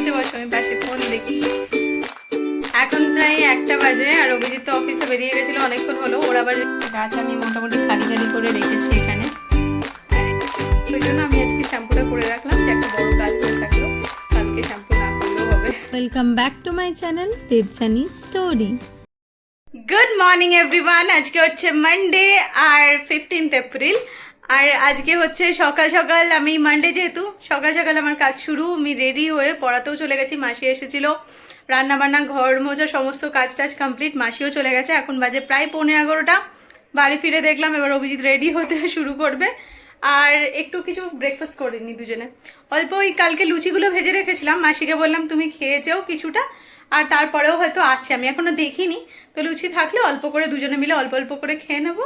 খেতে বসো আমি পাশে ফোন দেখি। এখন প্রায় একটা বাজে আর অভিজিৎ তো অফিসে বেরিয়ে গেছিল অনেকক্ষণ হলো। ওর আবার গাছ আমি মোটামুটি খালি খালি করে রেখেছি এখানে। ওই জন্য আমি আজকে শ্যাম্পুটা করে রাখলাম যে একটা বড় কাজ হয়ে থাকল। কালকে শ্যাম্পু না করলেও হবে। Welcome back to my channel Debjani story good morning everyone আজকে হচ্ছে মানডে আর ফিফটিন্থ এপ্রিল আর আজকে হচ্ছে সকাল সকাল আমি মানডে যেহেতু, সকাল সকাল আমার কাজ শুরু, আমি রেডি হয়ে পড়াতেও চলে গেছি, মাসি এসেছিল। রান্না বান্না ঘর মোজা, সমস্ত কাজ টাজ কমপ্লিট মাসিও চলে গেছে। এখন বাজে প্রায় পৌনে এগারোটা। বাড়ি ফিরে দেখলাম এবার অভিজিৎ রেডি হতে শুরু করবে। আর একটু কিছু ব্রেকফাস্ট করিনি দুজনে। অল্প ওই কালকে লুচিগুলো ভেজে রেখেছিলাম। মাসিকে বললাম, তুমি খেয়ে যেও কিছুটা। আর তারপরেও হয়তো আছে, আমি এখনও দেখিনি। তো লুচি থাকলে অল্প করে দুজনে মিলে অল্প অল্প করে খেয়ে নেব।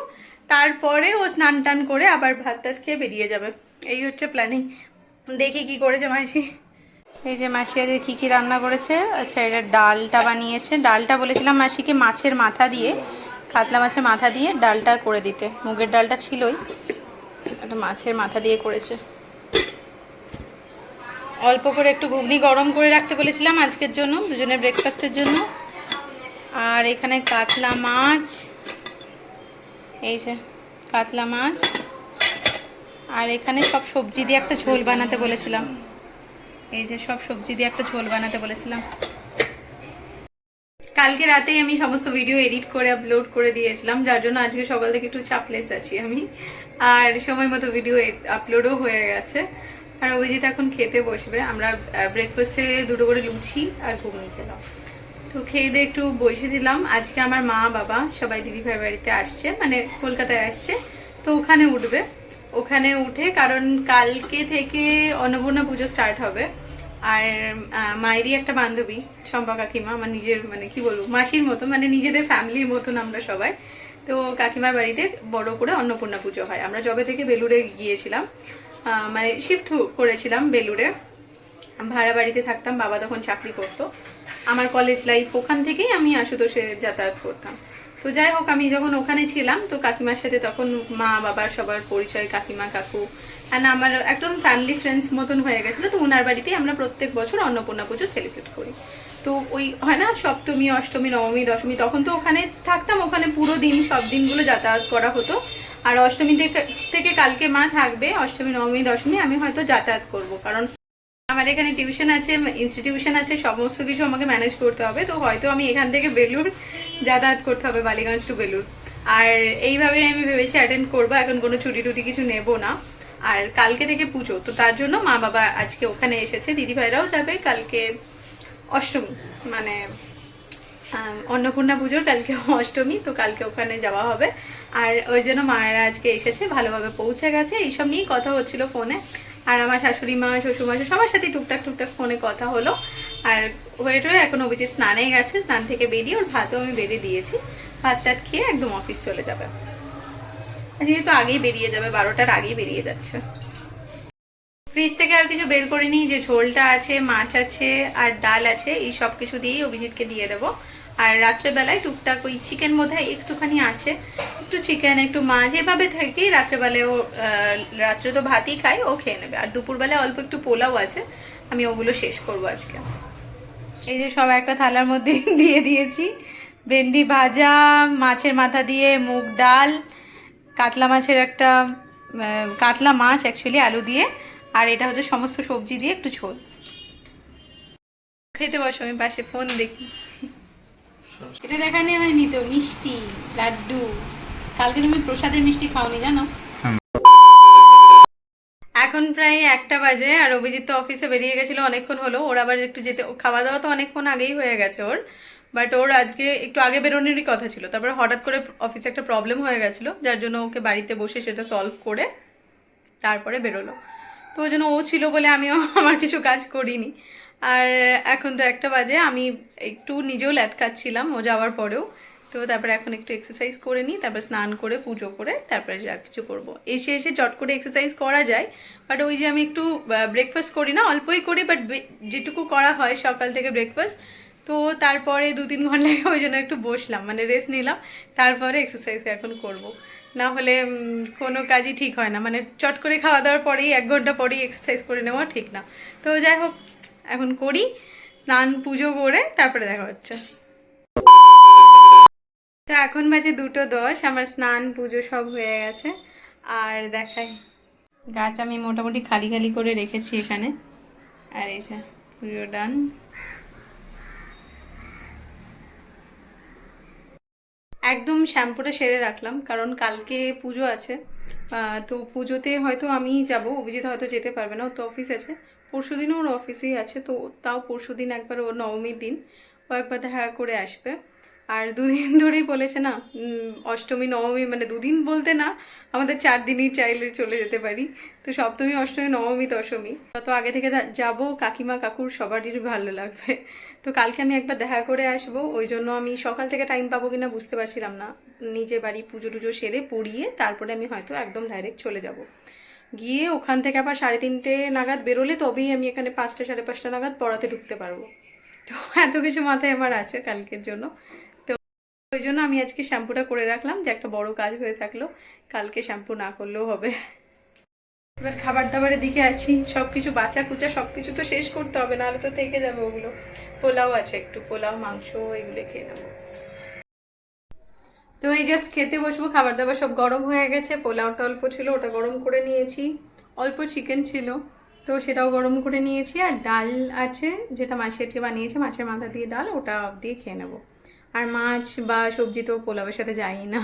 তারপরে ও স্নান টান করে আবার ভাত টাত খেয়ে বেরিয়ে যাবে। এই হচ্ছে প্ল্যানিং দেখি কি করেছে মাসি। এই যে মাসি আজকে কী কী রান্না করেছে? আচ্ছা এটা ডালটা বানিয়েছে। ডালটা বলেছিলাম মাসিকে মাছের মাথা দিয়ে, কাতলা মাছের মাথা দিয়ে ডালটা করে দিতে। মুগের ডালটা ছিলই। একটা মাছের মাথা দিয়ে করেছে। অল্প করে একটু ঘুগনি গরম করে রাখতে বলেছিলাম আজকের জন্য, দুজনের ব্রেকফাস্টের জন্য। আর এখানে কাতলা মাছ এই যে কাতলা মাছ। আর এখানে সব সবজি দিয়ে একটা ঝোল বানাতে বলেছিলাম। এই যে সব সবজি দিয়ে একটা ঝোল বানাতে বলেছিলাম। কালকে রাতেই আমি সমস্ত ভিডিও এডিট করে আপলোড করে দিয়েছিলাম। যার জন্য আজকে সকাল থেকে একটু চাপলেস আছি আমি। আর সময় মতো ভিডিও আপলোডও হয়ে গেছে। আর অভিজিৎ এখন খেতে বসবে। আমরা ব্রেকফাস্টে দুটো করে লুচি আর ঘুগনি খেলাম। তো খেয়ে দিয়ে একটু বসেছিলাম আজকে আমার মা, বাবা সবাই দিদিভাই বাড়িতে আসছে মানে কলকাতায় আসছে, তো ওখানে উঠবে। ওখানে উঠে, কারণ কালকে থেকে অন্নপূর্ণা পুজো স্টার্ট হবে। আর মায়েরই একটা বান্ধবী শম্পা কাকিমা, আমার নিজের মানে কি বলব, মাসির মতো মানে নিজেদের ফ্যামিলির মতন আমরা সবাই। তো কাকিমার বাড়িতে বড় করে অন্নপূর্ণা পুজো হয়। আমরা যবে থেকে বেলুড়ে গিয়েছিলাম। মানে শিফট করেছিলাম বেলুড়ে। ভাড়া বাড়িতে থাকতাম, বাবা তখন চাকরি করতো। আমার কলেজ লাইফ ওখান থেকেই আমি আশুতোষে যাতায়াত করতাম। তো যাই হোক, আমি যখন ওখানে ছিলাম, তো কাকিমার সাথে তখন মা বাবার সবার পরিচয়, কাকিমা, কাকু অ্যান্ড আমার একদম ফ্যামিলি ফ্রেন্ডস মতন হয়ে গেছিল, তো ওনার বাড়িতেই আমরা প্রত্যেক বছর অন্নপূর্ণা পুজো সেলিব্রেট করি। তো ওই হয় না, সপ্তমী, অষ্টমী, নবমী, দশমী, তখন তো ওখানে থাকতাম, ওখানে পুরো দিন, সব দিনগুলো যাতায়াত করা হতো। আর অষ্টমী থেকে কালকে মা থাকবে, অষ্টমী, নবমী, দশমী, আমি হয়তো যাতায়াত করব, কারণ আমার এখানে টিউশন আছে ইনস্টিটিউশন আছে, সমস্ত কিছু আমাকে ম্যানেজ করতে হবে। তো হয়তো আমি এখান থেকে বেলুর যাতায়াত করতে হবে, বালিগঞ্জ টু বেলুর আর এইভাবে আমি ভেবেছি অ্যাটেন্ড করব, এখন কোনো ছুটি টুটি কিছু নেব না। আর কালকে থেকে পুজো, তো তার জন্য মা বাবা আজকে ওখানে এসেছে। দিদিভাইরাও যাবে কালকে অষ্টমী মানে অন্নপূর্ণা পুজোর কালকে অষ্টমী, তো কালকে ওখানে যাওয়া হবে। আর ওই জন্য মায়েরা আজকে এসেছে, ভালোভাবে পৌঁছে গেছে। এইসব নিয়েই কথা হচ্ছিল ফোনে আর আমার শাশুড়ি মা শ্বশুরমা সবার সাথে টুকটাক টুকটাক ফোনে কথা হলো। আর ওয়েট হয়ে এখন অভিজিৎ স্নানে গেছে, স্নান থেকে বেরিয়ে ওর ভাতও আমি বেরিয়ে দিয়েছি। ভাত টাত খেয়ে একদম অফিস চলে যাবে। যেহেতু আগেই বেরিয়ে যাবে, বারোটার আগেই বেরিয়ে যাচ্ছে। ফ্রিজ থেকে আর কিছু বের করিনি, যে ঝোলটা আছে, মাছ আছে, আর ডাল আছে, এই সব কিছু দিয়েই অভিজিৎকে দিয়ে দেবো। আর রাত্রেবেলায় টুকটাক ওই চিকেন বোধহয় একটুখানি আছে। একটু চিকেন, একটু মাছ, এভাবে থেকেই রাত্রেবেলায় ও রাত্রে তো ভাতই খাই, ও খেয়ে নেবে। আর দুপুরবেলায় অল্প একটু পোলাও আছে। আমি ওগুলো শেষ করব আজকে। এই যে সব একটা থালার মধ্যে দিয়ে দিয়েছি। ভেন্ডি ভাজা, মাছের মাথা দিয়ে মুগ ডাল, কাতলা মাছের একটা কাতলা মাছ অ্যাকচুয়ালি আলু দিয়ে। আর এটা হচ্ছে সমস্ত সবজি দিয়ে একটু ঝোল। খেতে বসো, আমি পাশে ফোন দেখি। এটা দেখানি হয়নি তো মিষ্টি লাড্ডু। কালকে তুমি প্রসাদের মিষ্টি খাওনি জানো? এখন প্রায় একটা বাজে আর অভিজিৎ তো অফিসে বেরিয়ে গেছিল অনেকক্ষণ হলো। ওর আবার একটু যেতে খাওয়া দাওয়া তো অনেকক্ষণ আগেই হয়ে গেছে ওর। বাট ওর আজকে একটু আগে বেরোনোরই কথা ছিল। তারপরে হঠাৎ করে অফিসে একটা প্রবলেম হয়ে গেছিল যার জন্য ওকে বাড়িতে বসে সেটা সলভ করে তারপরে বেরোলো। তো ওই জন্য ও ছিল বলে আমিও আমার কিছু কাজ করিনি। আর এখন তো একটা বাজে, আমি একটু নিজেও ল্যাদ খাচ্ছিলাম, ও যাওয়ার পরেও। তো তারপরে এখন একটু এক্সারসাইজ করে নিই, তারপরে স্নান করে, পুজো করে, তারপরে যা কিছু করব। এসে এসে চট করে এক্সারসাইজ করা যায় বাট ওই যে আমি একটু ব্রেকফাস্ট করি না, অল্পই করি বাট যেটুকু করা হয় সকাল থেকে ব্রেকফাস্ট তো তারপরে দু তিন ঘণ্টা ওই জন্য একটু বসলাম মানে রেস্ট নিলাম, তারপরে এক্সারসাইজ এখন করব। না হলে কোনো কাজই ঠিক হয় না মানে চট করে খাওয়া দাওয়ার পরেই এক ঘণ্টা পরেই এক্সারসাইজ করে নেওয়া ঠিক না। তো যাই হোক এখন করি, স্নান, পুজো করে তারপরে দেখা হচ্ছে। তো এখন বাজে দুটো দশ, আমার স্নান, পুজো সব হয়ে গেছে। আর দেখাই, গাছ আমি মোটামুটি খালি খালি করে রেখেছি এখানে। আর এই পুজো ডান একদম শ্যাম্পুটা সেরে রাখলাম, কারণ কালকে পুজো আছে। তো পুজোতে হয়তো আমি যাব, অভিজিৎ হয়তো যেতে পারবে না ওর তো অফিস আছে। পরশু দিনও ওর অফিসেই আছে, তো তাও পরশু দিন একবার ওর নবমীর দিন, ও একবার দেখা করে আসবে। আর দুদিন ধরেই বলেছে না অষ্টমী, নবমী মানে দুদিন বলতে না, আমাদের চার দিনই চাইলে চলে যেতে পারি। তো সপ্তমী, অষ্টমী, নবমী, দশমী। তত আগে থেকে যাব, কাকিমা, কাকুর সবারই ভালো লাগবে। তো কালকে আমি একবার দেখা করে আসব, ওই জন্য আমি সকাল থেকে টাইম পাবো কিনা বুঝতে পারছিলাম না। নিজে বাড়ি পুজো টুজো সেরে পড়িয়ে তারপরে আমি হয়তো একদম ডাইরেক্ট চলে যাব। গিয়ে ওখান থেকে আবার সাড়ে তিনটে নাগাদ বেরোলে তবেই আমি এখানে পাঁচটা, সাড়ে পাঁচটা নাগাদ পড়াতে ঢুকতে পারব। তো এত কিছু মাথায় আমার আছে কালকের জন্য। তো ওই জন্য আমি আজকে শ্যাম্পুটা করে রাখলাম যে একটা বড় কাজ হয়ে থাকল। কালকে শ্যাম্পু না করলেও হবে। এবার খাবার দাবারের দিকে আছি। সব কিছু বাচ্চা কুচা সব কিছু তো শেষ করতে হবে, নাহলে তো থেকে যাবে ওগুলো। পোলাও আছে একটু, পোলাও, মাংস, এগুলো খেয়ে নেব। তো এই জাস্ট খেতে বসবো খাবার দাবার সব গরম হয়ে গেছে পোলাওটা অল্প ছিল, ওটা গরম করে নিয়েছি। অল্প চিকেন ছিল, তো সেটাও গরম করে নিয়েছি, আর ডাল আছে যেটা মাছের দিয়ে বানিয়েছে, মাছের মাথা দিয়ে ডাল, ওটা দিয়ে খেয়ে নেব। আর মাছ বা সবজি তো পোলাওয়ের সাথে যায়ই না।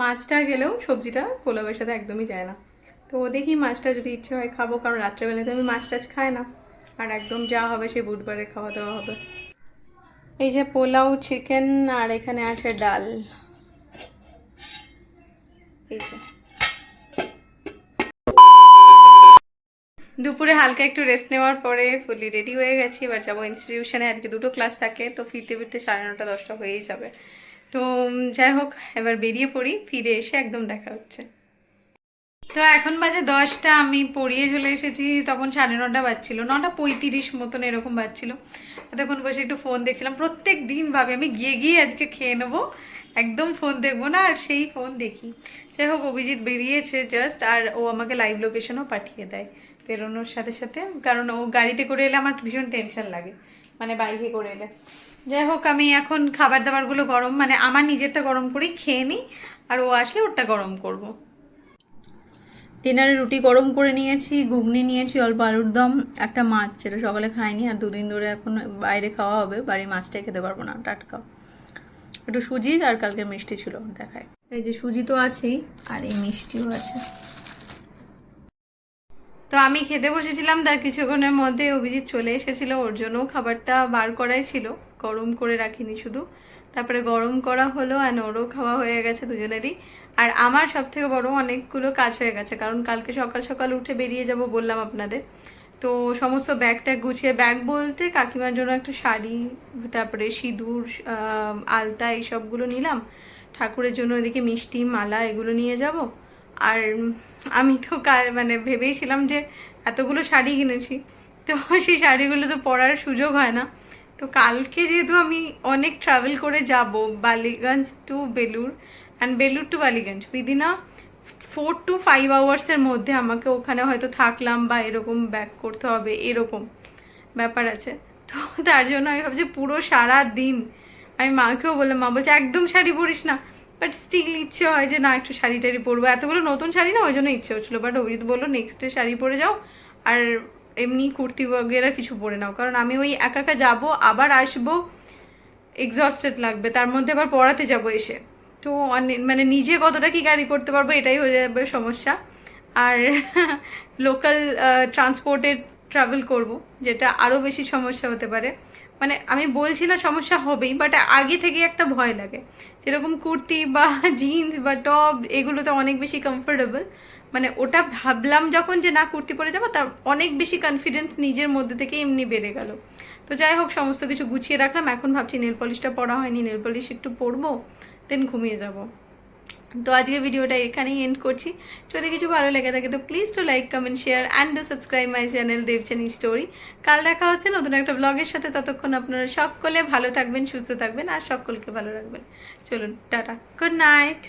মাছটা গেলেও সবজিটা পোলাওয়ের সাথে একদমই যায় না। তো দেখি মাছটা যদি ইচ্ছে হয় খাব, কারণ রাত্রেবেলাতে আমি মাছ টাছ খাই না। আর একদম যা হবে সে বুধবারে খাওয়া দাওয়া হবে। এই যে পোলাও চিকেন আর এখানে আছে ডাল। এই যে। দুপুরে হালকা একটু রেস্ট নেওয়ার পরে ফুলি রেডি হয়ে গেছি, এবার যাব ইনস্টিটিউশনে আজকে দুটো ক্লাস থাকে, তো ফিরতে ফিরতে সাড়ে নটা, দশটা হয়েই যাবে। তো যাই হোক, এবার বেরিয়ে পড়ি, ফিরে এসে একদম দেখা হচ্ছে। তো এখন বাজে দশটা, আমি পড়িয়ে চলে এসেছি, তখন সাড়ে নটা বাজছিল, নটা পঁয়ত্রিশ মতন এরকম বাজছিল। তখন বসে একটু ফোন দেখছিলাম। প্রত্যেক দিন ভাবে আমি গিয়ে গিয়ে আজকে খেয়ে নেব। একদম ফোন দেখব না, আর সেই ফোন দেখি। যাই হোক, অভিজিৎ বেরিয়েছে জাস্ট আর ও আমাকে লাইভ লোকেশনও পাঠিয়ে দেয় বেরোনোর সাথে সাথে। কারণ ও গাড়িতে করে এলে আমার ভীষণ টেনশন লাগে মানে বাইকে করে এলে। যাই হোক, আমি এখন খাবার দাবারগুলো গরম মানে আমার নিজেরটা গরম করেই খেয়ে নিই, আর ও আসলে ওরটা গরম করব। ডিনারে রুটি গরম করে নিয়েছি, ঘুগনি নিয়েছি, অল্প আলুর দম, একটা মাছ যেটা সকালে খাইনি আর দুদিন ধরে এখন বাইরে খাওয়া হবে, বাড়ির মাছটাই খেতে পারব না, টাটকা। একটু সুজি আর কালকে মিষ্টি ছিল দেখায় এই যে সুজি তো আছেই আর এই মিষ্টিও আছে। তো আমি খেতে বসেছিলাম, তার কিছুক্ষণের মধ্যে অভিজিৎ চলে এসেছিল, ওর জন্য খাবারটা বার করাই ছিল, গরম করে রাখিনি শুধু। তারপরে গরম করা হলো আর ওরও খাওয়া হয়ে গেছে দুজনেরই। আর আমার সব থেকে বড় অনেকগুলো কাজ হয়ে গেছে, কারণ কালকে সকাল সকাল উঠে বেরিয়ে যাব বললাম আপনাদের। তো সমস্ত ব্যাগ ট্যাগ গুছিয়ে, ব্যাগ বলতে কাকিমার জন্য একটা শাড়ি, তারপরে সিঁদুর আলতা এইসবগুলো নিলাম। ঠাকুরের জন্য ওইদিকে মিষ্টি, মালা এগুলো নিয়ে যাব। আর আমি তো কাল মানে ভেবেইছিলাম যে এতগুলো শাড়ি কিনেছি। তো সেই শাড়িগুলো তো পরার সুযোগ হয় না। তো কালকে যেহেতু আমি অনেক ট্রাভেল করে যাব, Ballygunge to Belur and Belur to Ballygunge within a four to five আওয়ার্সের মধ্যে আমাকে ওখানে হয়তো থাকলাম বা এরকম ব্যাক করতে হবে, এরকম ব্যাপার আছে। তো তার জন্য আমি ভাবছি পুরো সারা দিন, আমি মাকেও বললাম, মা বলছে, একদম শাড়ি পরিস না। বাট স্টিল ইচ্ছে হয় যে, না, একটু শাড়ি টাড়ি পরবো। এতগুলো নতুন শাড়ি না, ওই জন্য ইচ্ছে হচ্ছিল। বাট অভিজিৎ বলল নেক্সট ডে শাড়ি পরে যাও, আর এমনি কুর্তি বগেরা কিছু পরে নাও। কারণ আমি ওই একা একা যাব, আবার আসব এক্সস্টেড লাগবে। তার মধ্যে আবার পড়াতে যাব এসে। তো মানে নিজে কতটা কি গাড়ি করতে পারব এটাই হয়ে যাবে সমস্যা। আর লোকাল ট্রান্সপোর্টে ট্রাভেল করব, যেটা আরও বেশি সমস্যা হতে পারে। মানে আমি বলছি না সমস্যা হবেই বাট আগে থেকে একটা ভয় লাগে। যেরকম কুর্তি বা জিন্স বা টপ এগুলোতে অনেক বেশি কমফোর্টেবল মানে ওটা ভাবলাম যখন যে না, কুর্তি পরে যাব, তার অনেক বেশি কনফিডেন্স নিজের মধ্যে থেকে এমনি বেড়ে গেল। তো যাই হোক, সমস্ত কিছু গুছিয়ে রাখলাম। এখন ভাবছি নেল পলিশটা পরা হয়নি নেল পলিশ একটু পরবো দেন ঘুমিয়ে যাব। তো আজকে ভিডিওটা এখানেই এন্ড করছি। যদি কিছু ভালো লেগে থাকে, তো please to like comment share and to subscribe my channel Debjani story কাল দেখা হচ্ছে নতুন একটা ব্লগের সাথে। ততক্ষণ আপনারা সকলে ভালো থাকবেন, সুস্থ থাকবেন, আর সকলকে ভালো রাখবেন। চলুন, টাটা। Good night